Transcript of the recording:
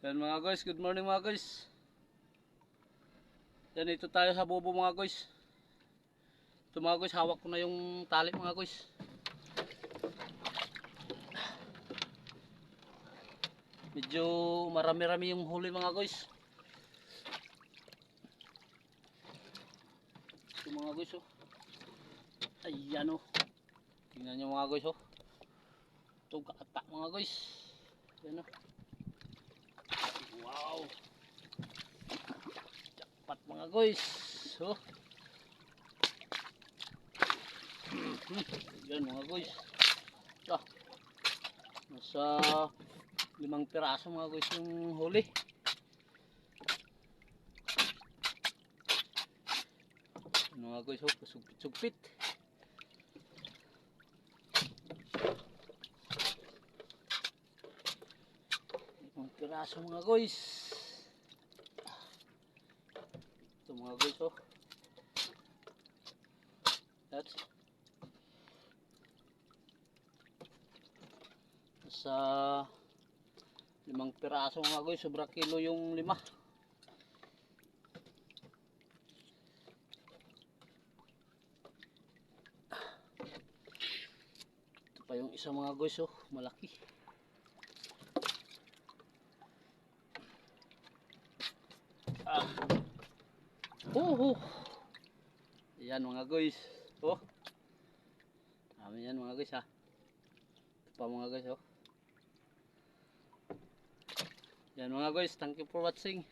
Yan mga guys, good morning mga guys. Yan ito tayo sa bobo mga guys. Ito mga guys, hawak ko na yung tali mga guys. Medyo marami-rami yung huli mga guys. Ito mga guys oh. Ayan oh. Tingnan nyo mga guys oh. Ito kata mga guys. Ayan oh. Wow. Jackpot mga guys. Oh. Yan mga guys. Ah. Nasa limang piraso mga guys yung huli. Mga guys, oh, sugpit-sugpit. Limang piraso mga guys. Ito mga guys, oh. That's sa limang piraso mga guys, sobra kilo yung lima. Ito pa yung isa mga guys, oh, malaki. Ah. Oh, oh. Yan mga guys. Oh. Dami yan mga guys ha. Ito pa mga guys oh. Yan mga guys, thank you for watching.